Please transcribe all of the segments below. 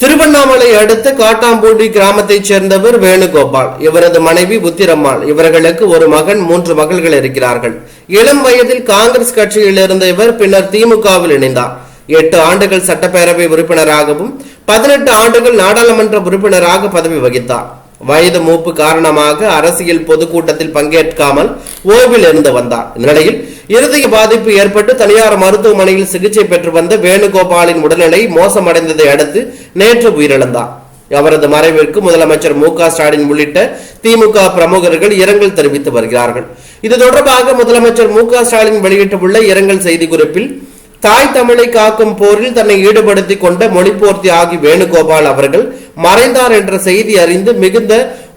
திருவண்ணாமலை அடுத்த காட்டாம்பூண்டி கிராமத்தைச் சேர்ந்தவர் வேணுகோபால். இவரது மனைவி புத்திரம்மாள் இவர்களுக்கு ஒரு மகன் மூன்று மகள்கள் இருக்கிறார்கள். இளம் வயதில் காங்கிரஸ் கட்சியில் இருந்த இவர் பின்னர் திமுகவில் இணைந்தார். எட்டு ஆண்டுகள் சட்டப்பேரவை உறுப்பினராகவும் பதினெட்டு ஆண்டுகள் நாடாளுமன்ற உறுப்பினராக பதவி வகித்தார். வயது மூப்பு காரணமாக அரசியல் பொதுக்கூட்டத்தில் பங்கேற்காமல் ஓய்வில் இருந்து வந்தார். இந்நிலையில் இருதய பாதிப்பு ஏற்பட்டு தனியார் மருத்துவமனையில் சிகிச்சை பெற்று வந்த வேணுகோபாலின் உடல்நிலை மோசமடைந்ததை அடுத்து நேற்று உயிரிழந்தார். அவரது மறைவிற்கு முதலமைச்சர் மு க ஸ்டாலின் உள்ளிட்ட திமுக பிரமுகர்கள் இரங்கல் தெரிவித்து வருகிறார்கள். இது தொடர்பாக முதலமைச்சர் மு க ஸ்டாலின் வெளியிட்டுள்ள இரங்கல் செய்திக்குறிப்பில் தாய் தமிழை காக்கும் போரில் தன்னை ஈடுபடுத்தி கொண்ட மொழிப்போர்த்தி ஆகி வேணுகோபால் அவர்கள் மறைந்தார் என்ற செய்தி அறிந்து மிகுந்த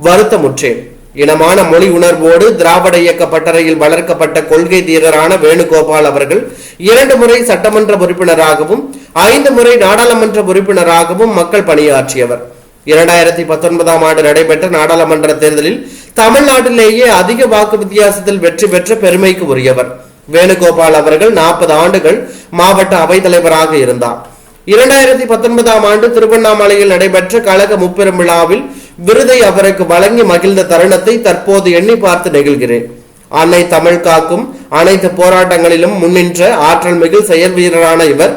வருத்தமுற்றேன். இனமான மொழி உணர்வோடு திராவிட இயக்க பட்டறையில் வளர்க்கப்பட்ட கொள்கை தீரரான வேணுகோபால் அவர்கள் இரண்டு முறை சட்டமன்ற உறுப்பினராகவும் ஐந்து முறை நாடாளுமன்ற உறுப்பினராகவும் மக்கள் பணியாற்றியவர். இரண்டாயிரத்தி பத்தொன்பதாம் ஆண்டு நடைபெற்ற நாடாளுமன்ற தேர்தலில் தமிழ்நாட்டிலேயே அதிக வாக்கு வித்தியாசத்தில் வெற்றி பெற்ற பெருமைக்கு உரியவர். வேணுகோபால் அவர்கள் நாற்பது ஆண்டுகள் மாவட்ட அவைத்தலைவராக இருந்தார். இரண்டாயிரத்தி பத்தொன்பதாம் ஆண்டு திருவண்ணாமலையில் நடைபெற்ற கழக முப்பெரும் விழாவில் விருதை அவருக்கு வழங்கி மகிழ்ந்த தருணத்தை தற்போது எண்ணி பார்த்து நெகிழ்கிறேன். அன்னை தமிழ் காக்கும் அனைத்து போராட்டங்களிலும் முன்னின்ற ஆற்றல் மிகு செயல் வீரரான இவர்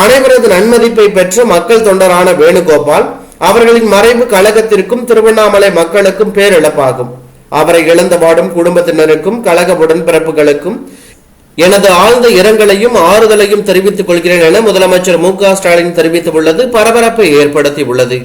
அனைவரது நன்மதிப்பை பெற்ற மக்கள் தொண்டரான வேணுகோபால் அவர்களின் மறைவு கழகத்திற்கும் திருவண்ணாமலை மக்களுக்கும் பேரிழப்பாகும். அவரை இழந்து வாடும் குடும்பத்தினருக்கும் கழக உடன்பிறப்புகளுக்கும் எனது ஆழ்ந்த இரங்கலையும் ஆறுதலையும் தெரிவித்துக் கொள்கிறேன் என முதலமைச்சர் மு க ஸ்டாலின் தெரிவித்துள்ளது பரபரப்பை ஏற்படுத்தியுள்ளது.